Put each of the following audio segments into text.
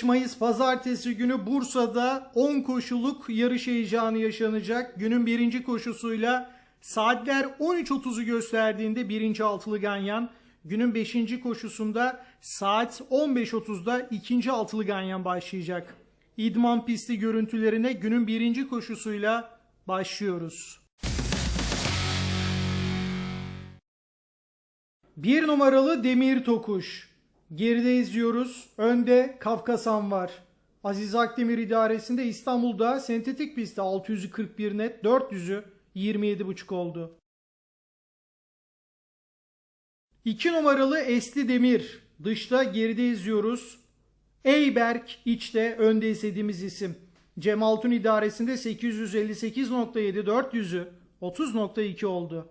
5 Mayıs pazartesi günü Bursa'da 10 koşuluk yarış heyecanı yaşanacak. Günün birinci koşusuyla saatler 13.30'u gösterdiğinde birinci altılı ganyan. Günün 5. koşusunda saat 15.30'da ikinci altılı ganyan başlayacak. İdman pisti görüntülerine günün birinci koşusuyla başlıyoruz. Bir numaralı Demir Tokuş. Geride izliyoruz. Önde Kafkasan var. Aziz Akdemir idaresinde İstanbul'da sentetik pistte 641 net 400'ü 27.5 oldu. 2 numaralı Esli Demir. Dışta geride izliyoruz. Eyberk içte önde istediğimiz isim. Cem Altun idaresinde 858.7 400'ü 30.2 oldu.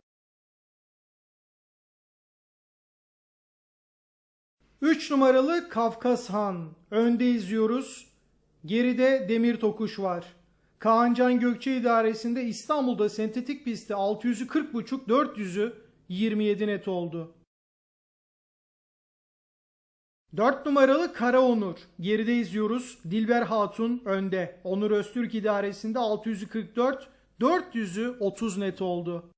3 numaralı Kafkas Han. Önde izliyoruz. Geride Demir Tokuş var. Kaancan Gökçe idaresinde İstanbul'da sentetik pistte 640.5 400'ü 27 net oldu. 4 numaralı Kara Onur. Geride izliyoruz. Dilber Hatun önde. Onur Öztürk idaresinde 644 400'ü 30 net oldu.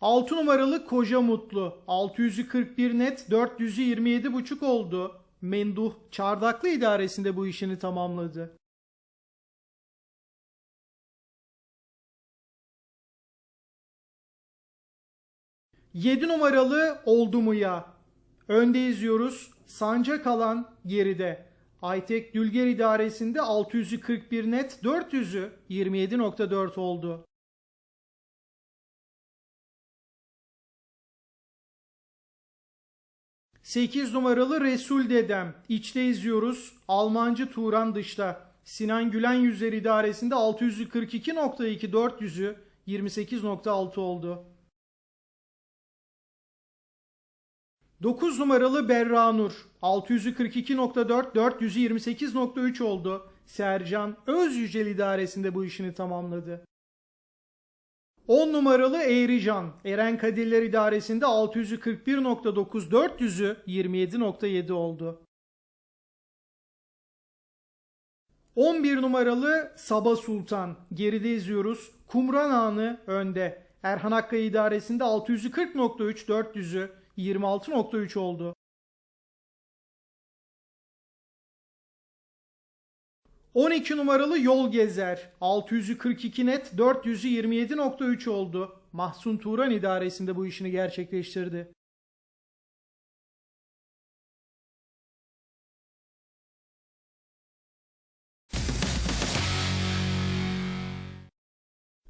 6 numaralı Koca Mutlu. 641 net 427,5 oldu. Menduh Çardaklı idaresinde bu işini tamamladı. Yedi numaralı Oldu mu ya? Önde izliyoruz. Sancak alan geride. Aytek Dülger idaresinde 641 net 400'ü 27.4 oldu. 8 numaralı Resul Dedem. İçte izliyoruz. Almancı Turan dışta. Sinan Gülen yüzleri idaresinde 642.2 400'ü 28.6 oldu. 9 numaralı Berranur 642.4 428.3 oldu. Sercan Öz Yücel idaresinde bu işini tamamladı. 10 numaralı Eğrican Eren Kadirler idaresinde 641.9 400'ü 27.7 oldu. 11 numaralı Saba Sultan geride izliyoruz. Kumran Ağa'nı önde. Erhan Akkaya idaresinde 640.3 400'ü 26.3 oldu. 12 numaralı Yol Gezer 642 net 427.3 oldu. Mahsun Turan idaresinde bu işini gerçekleştirdi.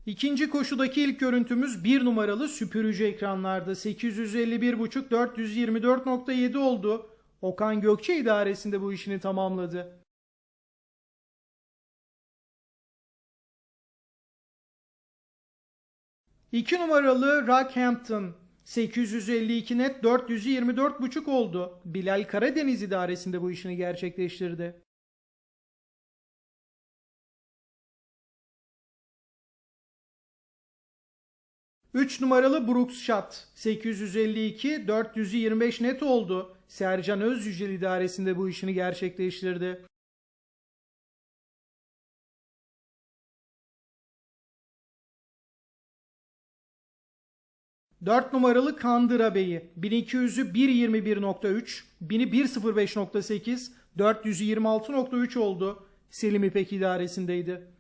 İkinci koşudaki ilk görüntümüz 1 numaralı süpürücü ekranlarda 851.5 424.7 oldu. Okan Gökçe idaresinde bu işini tamamladı. 2 numaralı Rockhampton 852 net 424.5 oldu. Bilal Karadeniz idaresinde bu işini gerçekleştirdi. Üç numaralı Brooks Shot 852 425 net oldu. Sercan Özyücel idaresinde bu işini gerçekleştirdi. 4 numaralı Kandıra Bey'i 1200'ü 1.21.3, 1000'i 1.05.8, 426.3 oldu. Selim İpek idaresindeydi.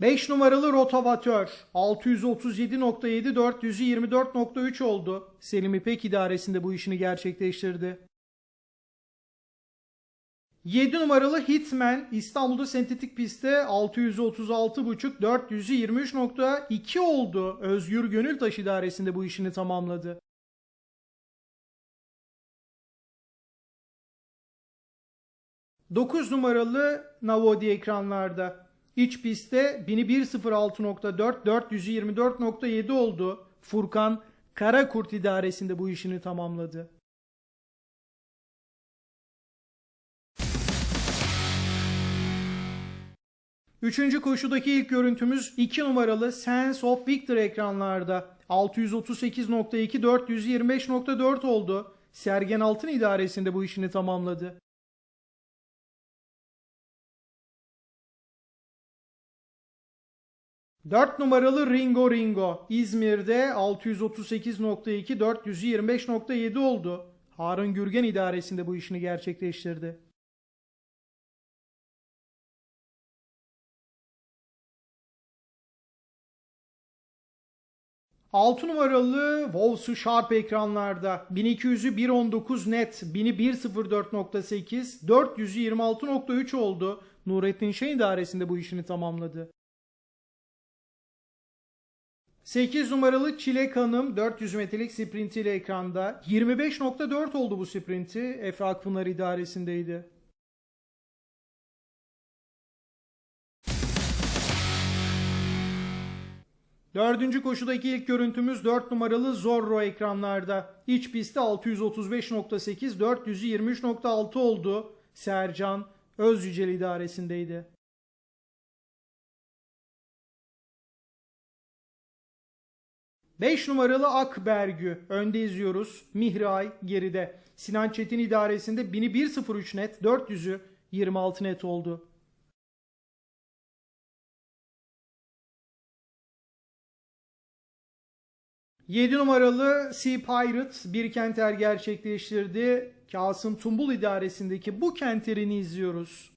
Beş numaralı rotavatör 637.7 424.3 oldu. Selim İpek idaresinde bu işini gerçekleştirdi. 7 numaralı Hitman İstanbul'da sentetik pistte 636.5 423.2 oldu. Özgür Gönültaş idaresinde bu işini tamamladı. Dokuz numaralı Navodi ekranlarda. İç pistte 1106.4 424.7 oldu. Furkan Karakurt idaresinde bu işini tamamladı. Üçüncü koşudaki ilk görüntümüz 2 numaralı Sense of Victor ekranlarda. 638.2 425.4 oldu. Sergen Altın idaresinde bu işini tamamladı. Dört numaralı Ringo Ringo İzmir'de 638.2 425.7 oldu. Harun Gürgen idaresinde bu işini gerçekleştirdi. 6 numaralı Wolfs'u Sharp ekranlarda 1200'ü 1.19 net, 1000'i 1.04.8, 400'ü 26.3 oldu. Nurettin Şen idaresinde bu işini tamamladı. 8 numaralı Çilek Hanım 400 metrelik sprintiyle ekranda. 25.4 oldu bu sprinti. Efe Akpınar idaresindeydi. Dördüncü koşudaki ilk görüntümüz 4 numaralı Zorro ekranlarda. İç pistte 635.8, 423.6 oldu. Sercan Özyücel idaresindeydi. Beş numaralı Akbergü önde izliyoruz. Mihray geride. Sinan Çetin idaresinde 1000'i 1.03 net, 400'ü 26 net oldu. 7 numaralı Sea Pirate bir kenter gerçekleştirdi. Kasım Tumbul idaresindeki bu kenterini izliyoruz.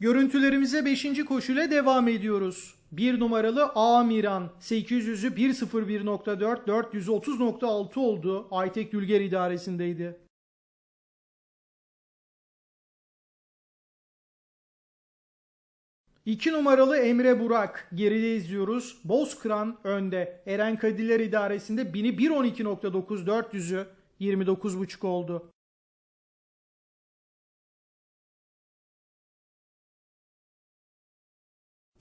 Görüntülerimize 5. koşuyla devam ediyoruz. 1 numaralı Amiran 800'ü 1.01.4 430.6 oldu. Aytek Gülger idaresindeydi. 2 numaralı Emre Burak geride izliyoruz. Bozkıran önde. Eren Kadiller idaresinde 1000'i 1.12.9 400'ü 29.5 oldu.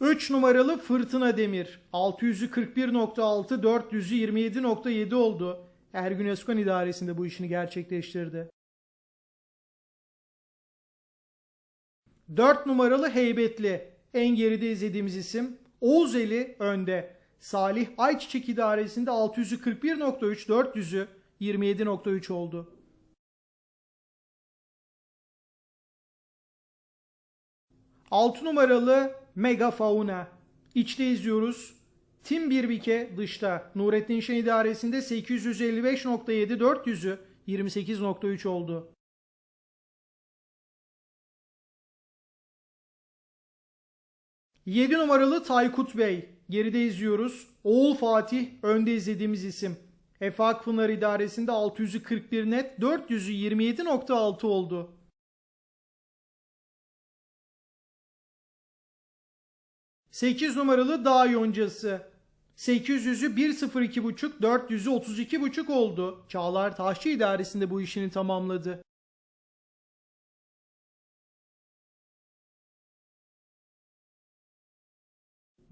Üç numaralı Fırtına Demir 600'ü 41.6 400'ü 27.7 oldu. Ergün Özkan idaresinde bu işini gerçekleştirdi. 4 numaralı Heybetli en geride izlediğimiz isim Oğuz Eli önde. Salih Ayçiçek idaresinde 641.3 400'ü 27.3 oldu. Altı numaralı Mega Fauna. İçte izliyoruz. Tim Birbike dışta. Nurettin Şen idaresinde 855.7 400'ü 28.3 oldu. 7 numaralı Taykut Bey. Geride izliyoruz. Oğul Fatih önde izlediğimiz isim. Efe Akpınar idaresinde 641 net 400'ü 27.6 oldu. Sekiz numaralı Dağ Yoncası. 800'ü 1.02.5 400'ü 32.5 oldu. Çağlar Taşçı idaresinde bu işini tamamladı.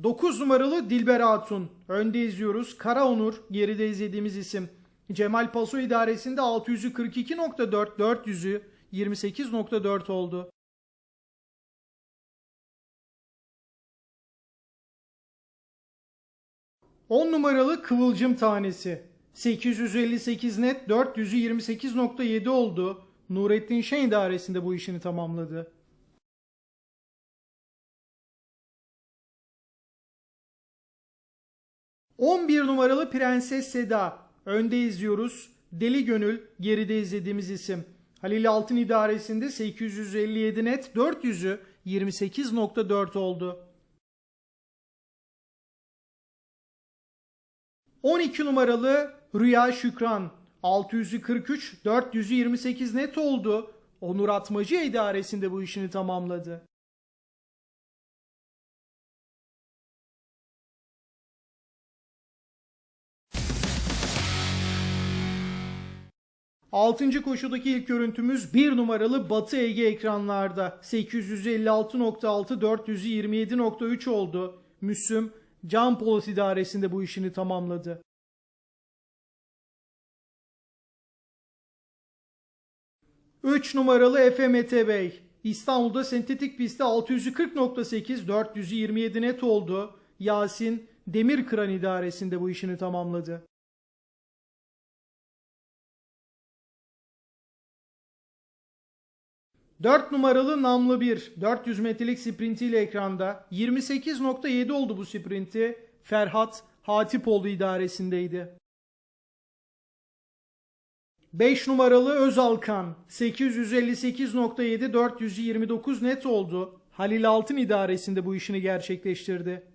9 numaralı Dilber Hatun. Önde izliyoruz. Kara Onur geride izlediğimiz isim. Cemal Paso idaresinde 600'ü 42.4, 400'ü 28.4 oldu. On numaralı Kıvılcım Tanesi. 858 net 400'ü 28.7 oldu. Nurettin Şen idaresinde bu işini tamamladı. 11 numaralı Prenses Seda. Önde izliyoruz. Deli Gönül geride izlediğimiz isim. Halil Altın idaresinde 857 net 400'ü 28.4 oldu. 12 numaralı Rüya Şükran 643 428 net oldu. Onur Atmacı idaresinde bu işini tamamladı. 6. koşudaki ilk görüntümüz 1 numaralı Batı Ege ekranlarda. 856.6 427.3 oldu. Müslüm Can Polat idaresinde bu işini tamamladı. 3 numaralı Efe Bey. İstanbul'da sentetik pistte 640.8 427 net oldu. Yasin Demir Kıran idaresinde bu işini tamamladı. Dört numaralı namlı bir 400 metrelik sprintiyle ekranda 28.7 oldu bu sprinti. Ferhat Hatipoğlu idaresindeydi. 5 numaralı Özalkan 858.7 429 net oldu. Halil Altın idaresinde bu işini gerçekleştirdi.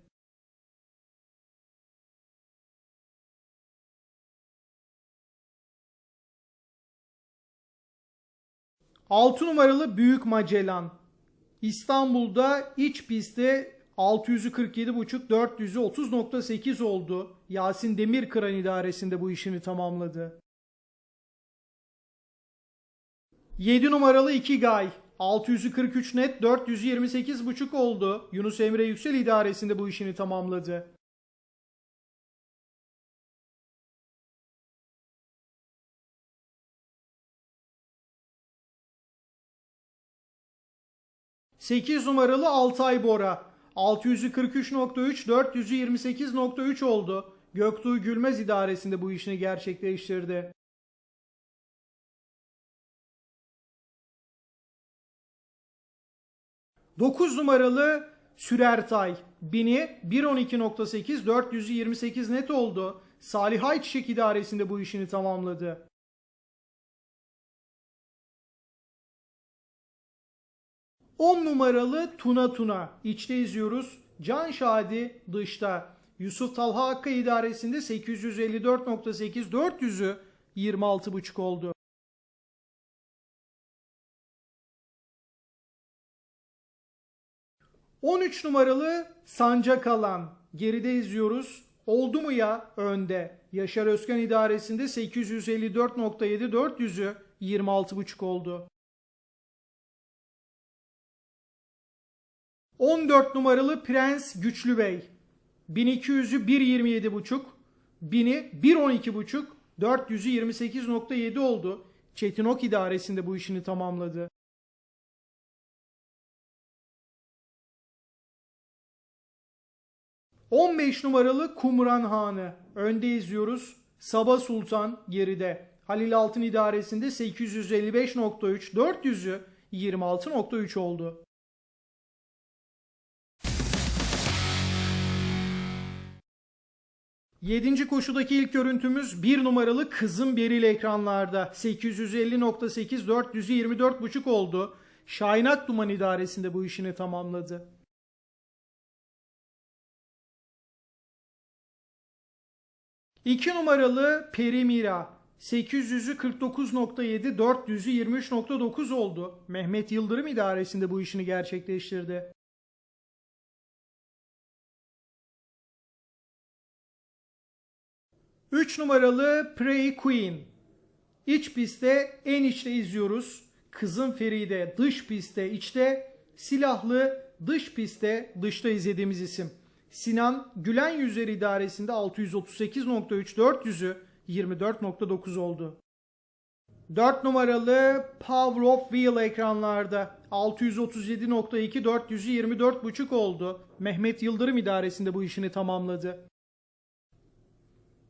Altı numaralı Büyük Magellan İstanbul'da iç pistte 647.5 400'ü 30.8 oldu. Yasin Demirkıran idaresinde bu işini tamamladı. 7 numaralı Ikigay 643 net 428.5 oldu. Yunus Emre Yüksel idaresinde bu işini tamamladı. Sekiz numaralı Altay Bora 643.3 428.3 oldu. Göktuğ Gülmez idaresinde bu işini gerçekleştirdi. 9 numaralı Sürertay 1000'i 1.12.8 428 net oldu. Salih Ayçiçek idaresinde bu işini tamamladı. On numaralı Tuna Tuna. İçte izliyoruz. Can Şadi dışta. Yusuf Talha Hakkı idaresinde 854.8 400'ü 26.5 oldu. 13 numaralı Sancak Alan. Geride izliyoruz. Oldu mu ya önde. Yaşar Özkan idaresinde 854.7 400'ü 26.5 oldu. 14 numaralı Prens Güçlü Bey. 1200'ü 1.27.5, 1000'i 1.12.5, 400'ü 28.7 oldu. Çetin Ok idaresinde bu işini tamamladı. 15 numaralı Kumran Hanı. Önde izliyoruz. Sabah Sultan geride. Halil Altın idaresinde 855.3 400'ü 26.3 oldu. Yedinci koşudaki ilk görüntümüz bir numaralı Kızım Beril ekranlarda. 850.8 400'ü 24.5 oldu. Şahin Akduman idaresinde bu işini tamamladı. 2 numaralı Perimira 800'ü 49.7 400'ü 23.9 oldu. Mehmet Yıldırım idaresinde bu işini gerçekleştirdi. Üç numaralı Prey Queen. İç pistte en içte izliyoruz. Kızın Feride dış pistte içte. Silahlı dış pistte dışta izlediğimiz isim. Sinan Gülen Yüzer idaresinde 638.3 400'ü 24.9 oldu. 4 numaralı Power of Wheel ekranlarda 637.2 400'ü 24.5 oldu. Mehmet Yıldırım idaresinde bu işini tamamladı.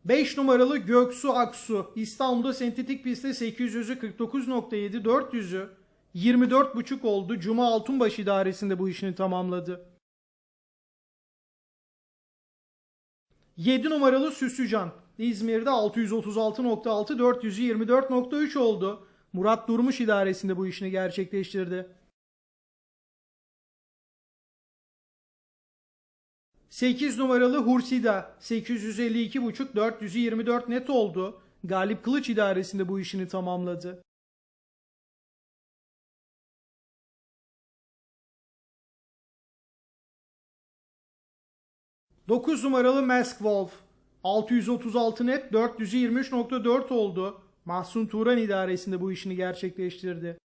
5 numaralı Göksu Aksu İstanbul'da sentetik pistte 800'ü 49.7 400'ü 24.5 oldu. Cuma Altunbaş idaresinde bu işini tamamladı. 7 numaralı Süsücan. İzmir'de 636.6 424.3 oldu. Murat Durmuş idaresinde bu işini gerçekleştirdi. 8 numaralı Hursida 852.5 424 net oldu. Galip Kılıç idaresinde bu işini tamamladı. 9 numaralı Mask Wolf 636 net 423.4 oldu. Mahsun Turan idaresinde bu işini gerçekleştirdi.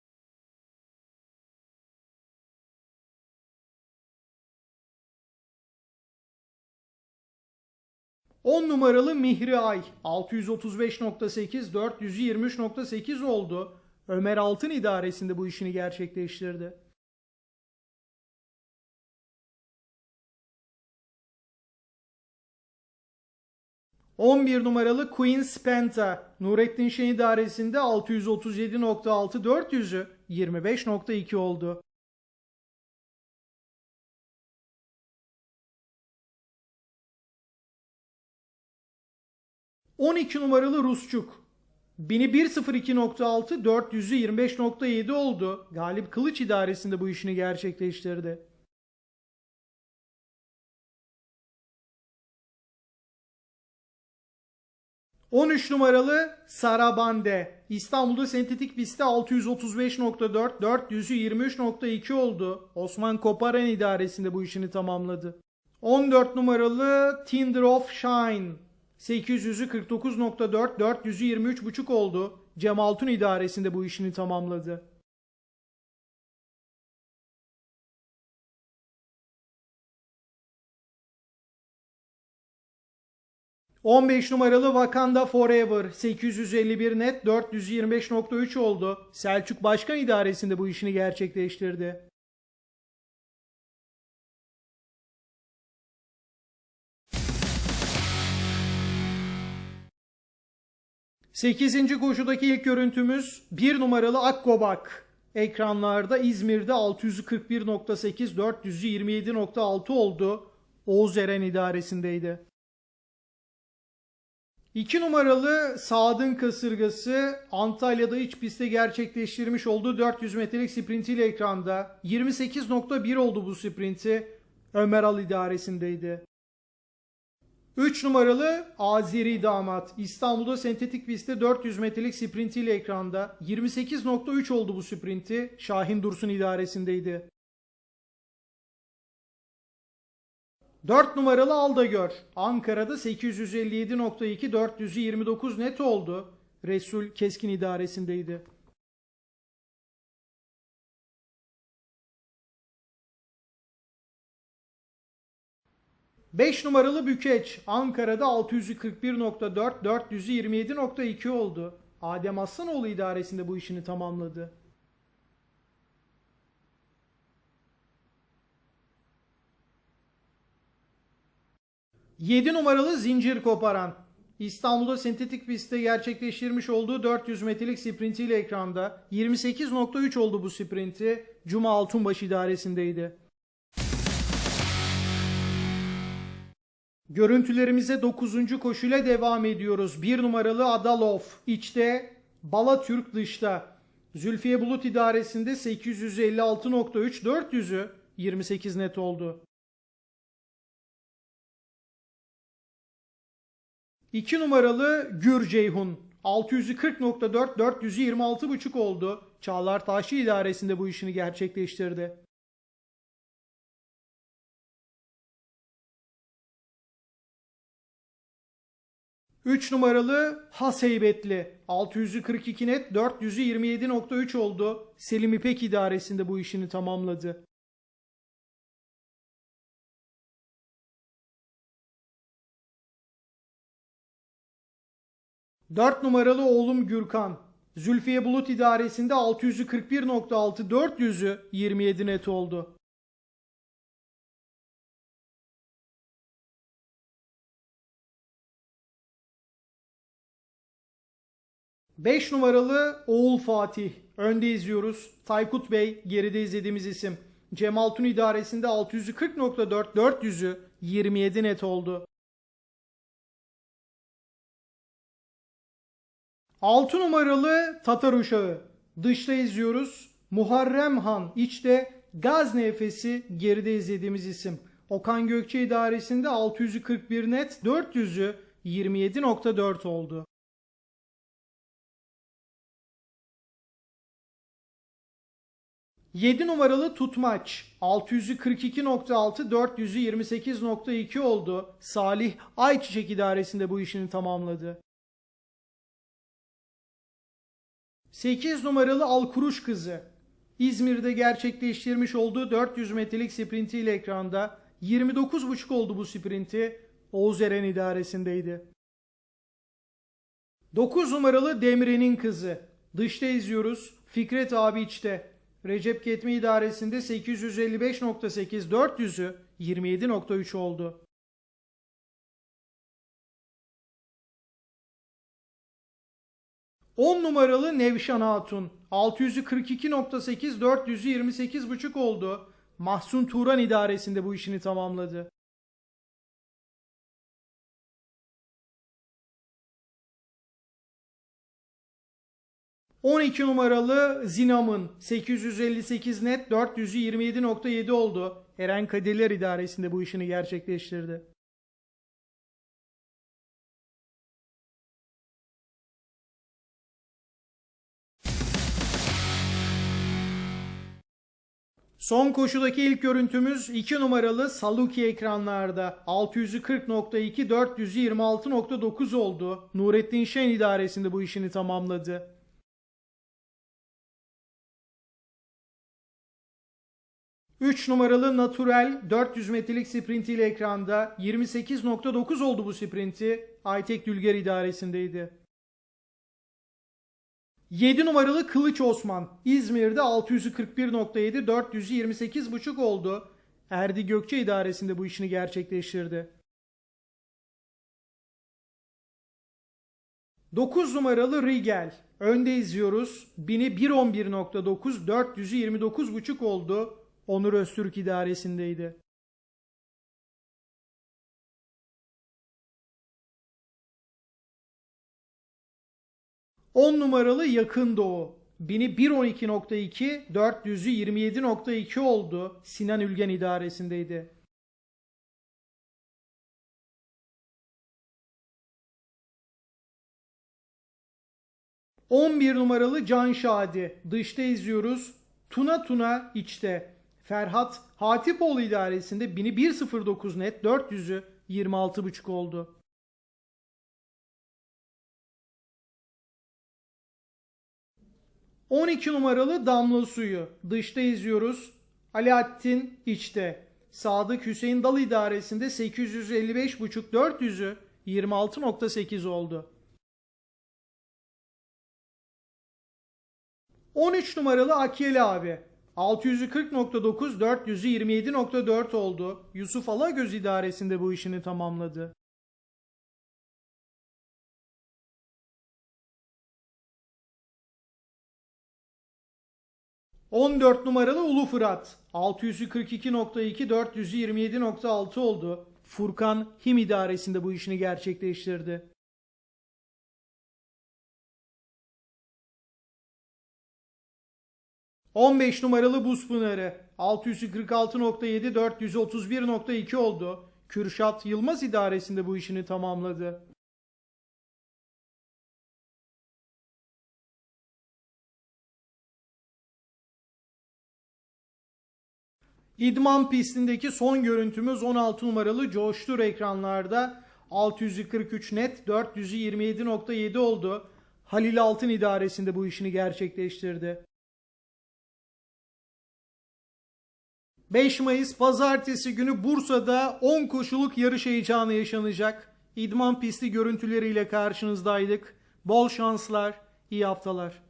On numaralı Mihri Ay 635.8 423.8 oldu. Ömer Altın idaresinde bu işini gerçekleştirdi. ...11 numaralı Queen Spenta... ...Nurettin Şen idaresinde 637.6 400'ü... ...25.2 oldu. 12 numaralı Rusçuk. 1001.02.6 400'ü 25.7 oldu. Galip Kılıç idaresinde bu işini gerçekleştirdi. ...13 numaralı Sarabande... ...İstanbul'da sentetik pistte 635.4... ...400'ü 23.2 oldu. Osman Koparen idaresinde bu işini tamamladı. 14 numaralı Tinder of Shine... 800'ü 49.4, 400'ü 23.5 oldu. Cem Altun idaresinde bu işini tamamladı. ...15 numaralı Wakanda Forever... ...851 net 425.3 oldu. Selçuk Başkan idaresinde bu işini gerçekleştirdi. 8. koşudaki ilk görüntümüz 1 numaralı Akkobak. Ekranlarda İzmir'de 641.8, 427.6 oldu. Oğuz Eren idaresindeydi. 2 numaralı Saad'ın kasırgası Antalya'da iç pistte gerçekleştirmiş olduğu 400 metrelik sprintiyle ekranda 28.1 oldu bu sprinti. Ömer Al idaresindeydi. 3 numaralı Azeri damat İstanbul'da sentetik pistte 400 metrelik sprintiyle ekranda 28.3 oldu bu sprinti Şahin Dursun idaresindeydi. 4 numaralı Aldagör Ankara'da 857.2 429 net oldu. Resul Keskin idaresindeydi. 5 numaralı Bükeç Ankara'da 641.4 427.2 oldu. Adem Aslanoğlu idaresinde bu işini tamamladı. Yedi numaralı zincir koparan. İstanbul'da sentetik pistte gerçekleştirmiş olduğu 400 metrelik sprintiyle ekranda 28.3 oldu bu sprinti. Cuma Altunbaş idaresindeydi. Görüntülerimize 9. koşuyla devam ediyoruz. 1 numaralı Adalov içte, Bala Türk dışta. Zülfiye Bulut idaresinde 856.3 400'ü 28 net oldu. 2 numaralı Gür Ceyhun 640.4 426.5 oldu. Çağlar Taşçı idaresinde bu işini gerçekleştirdi. 3 numaralı Haseybetli 642 net 427.3 oldu. Selim İpek idaresinde bu işini tamamladı. Dört numaralı oğlum Gürkan. Zülfiye Bulut idaresinde 641.6 400'ü 27 net oldu. 5 numaralı Oğul Fatih. Önde izliyoruz. Taykut Bey geride izlediğimiz isim. Cemal Tun idaresinde 640.4 400'ü 27 net oldu. 6 numaralı Tatar Uşağı. Dışta izliyoruz. Muharrem Han içte Gaz Efes'i geride izlediğimiz isim. Okan Gökçe idaresinde 641 net 400'ü 27.4 oldu. 7 numaralı tutmaç 642.6 428.2 oldu. Salih Ayçiçek idaresinde bu işini tamamladı. 8 numaralı Alkuruş kızı İzmir'de gerçekleştirmiş olduğu 400 metrelik sprintiyle ekranda 29.5 oldu bu sprinti. Oğuz Eren idaresindeydi. 9 numaralı Demre'nin kızı Dışta izliyoruz. Fikret abi içte. Recep Ketmi idaresinde 855.8 400'ü 27.3 oldu. On numaralı Nevşan Hatun 642.8 428.5 oldu. Mahsun Turan idaresinde bu işini tamamladı. 12 numaralı Zinam'ın 858 net 427.7 oldu. Eren Kadirler idaresinde bu işini gerçekleştirdi. Son koşudaki ilk görüntümüz 2 numaralı Saluki ekranlarda. 640.2 426.9 oldu. Nurettin Şen idaresinde bu işini tamamladı. Üç numaralı Natural 400 metrelik sprintiyle ekranda 28.9 oldu bu sprinti. Aytek Dülger idaresindeydi. 7 numaralı Kılıç Osman İzmir'de 641.7 428.5 oldu. Erdi Gökçe idaresinde bu işini gerçekleştirdi. 9 numaralı Rigel. Önde izliyoruz. 1000'i 111.9 429.5 oldu. Onur Öztürk idaresindeydi. On numaralı Yakın Doğu. 1000'i 112.2, 400'ü 27.2 oldu. Sinan Ülgen idaresindeydi. On bir numaralı Can Şadi. Dışta izliyoruz. Tuna Tuna içte. Ferhat Hatipoğlu idaresinde 1000'i 1.09 net 400'ü 26.5 oldu. ...12 numaralı Damla Suyu... ...dışta izliyoruz... ...Alaaddin içte... ...Sadık Hüseyin Dal idaresinde 855.5 400'ü... ...26.8 oldu. 13 numaralı Akiyeli abi... 640.9 427.4 oldu. Yusuf Alagöz idaresinde bu işini tamamladı. ...14 numaralı Ulu Fırat... ...642.2 427.6 oldu. Furkan Him idaresinde bu işini gerçekleştirdi. 15 numaralı Buz Pınarı 646.7 431.2 oldu. Kürşat Yılmaz idaresinde bu işini tamamladı. İdman pistindeki son görüntümüz 16 numaralı Coştur ekranlarda 643 net 427.7 oldu. Halil Altın idaresinde bu işini gerçekleştirdi. 5 Mayıs pazartesi günü Bursa'da 10 koşuluk yarış heyecanı yaşanacak. İdman pisti görüntüleriyle karşınızdaydık. Bol şanslar, iyi haftalar.